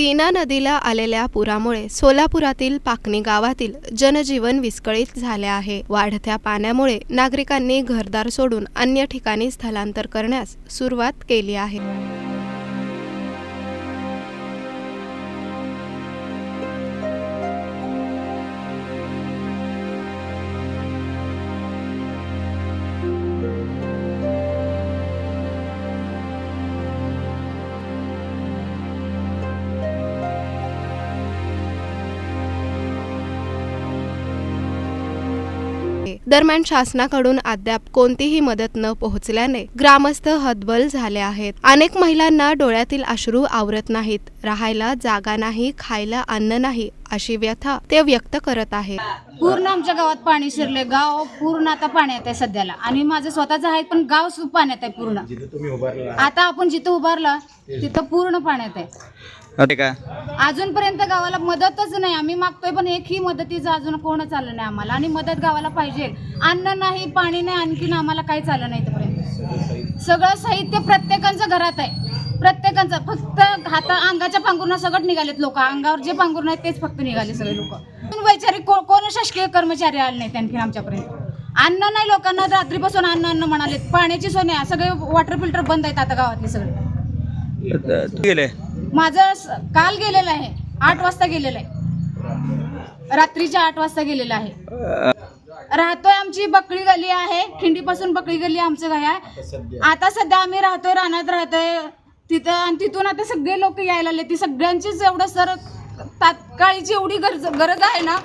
सीना नदीला आलेल्या पुरामुळे सोलापुरातील पाकणी गावातील जनजीवन विस्कळीत झाले आहे. वाढत्या पाण्यामुळे नागरिकांनी घरदार सोडून अन्य ठिकाणी स्थलांतर करण्यास सुरुवात केली आहे. दरम्यान शासनाकडून अद्याप कोणतीही मदत न पोहोचल्याने ग्रामस्थ हतबल झाले आहेत. अनेक महिलांना डोळ्यातील अश्रू आवरत नाहीत. राहायला जागा नाही खायला अन्न नाही अशी व्यथा ते व्यक्त करत आहेत. पूर्ण आमच्या गावात पाणी शिरले गाव पूर्ण आता पाण्यात आहे सध्याला. आणि माझं स्वतःच आहे पण गाव पाण्यात आहे पूर्ण. जिथे तुम्ही उभारला. आता आपण जिथं उभारला तिथं पूर्ण पाण्यात आहे का अजूनपर्यंत गावाला मदतच नाही. आम्ही मागतोय पण एकही मदतीचं अजून कोणच आलं नाही आम्हाला. आणि मदत गावाला पाहिजे. अन्न नाही पाणी नाही आणखीन आम्हाला काही चाललं नाही इथपर्यंत. सगळं साहित्य प्रत्येकांचं घरात आहे. प्रत्येकांचं. फक्त हाता अंगाच्या पांघरुणा सगळं निघालेत लोक. अंगावर जे पांघरुण आहेत तेच फक्त निघाले सगळे लोक. वैचारिक को- कोण शासकीय कर्मचारी आले नाहीत आणखीन आमच्यापर्यंत. अन्न नाही लोकांना. रात्रीपासून अन्न अन्न म्हणालेत. पाण्याची सोय नाही. सगळे वॉटर फिल्टर बंद आहेत आता गावातले सगळे. गेले. माझं काल गेलेलं आहे. आठ वाजता गेलेलं आहे. रात्रीच्या आठ वाजता गेलेलं आहे. राहतोय आमची बकळी गली आहे. खिंडीपासून बकळी गली आमचं काय आहे. आता सध्या आम्ही राहतोय रानात राहतोय. तिथं आणि तिथून आता सगळे लोक यायला लागले. ती सगळ्यांचीच एवढं सर तात्काळीची एवढी गरज गरज आहे ना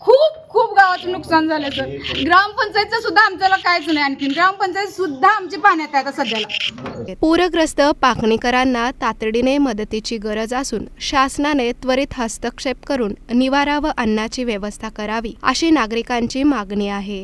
खूप खूप गावाचं नुकसान झालं सर. ग्रामपंचायतचं सुद्धा आमच्याला काहीच नाही आणखीन. ग्रामपंचायत सुद्धा आमची पाण्यात आहे आता सध्याला. पूरग्रस्त पाकणीकरांना तातडीने मदतीची गरज असून शासनाने त्वरित हस्तक्षेप करून निवारा व अन्नाची व्यवस्था करावी अशी नागरिकांची मागणी आहे.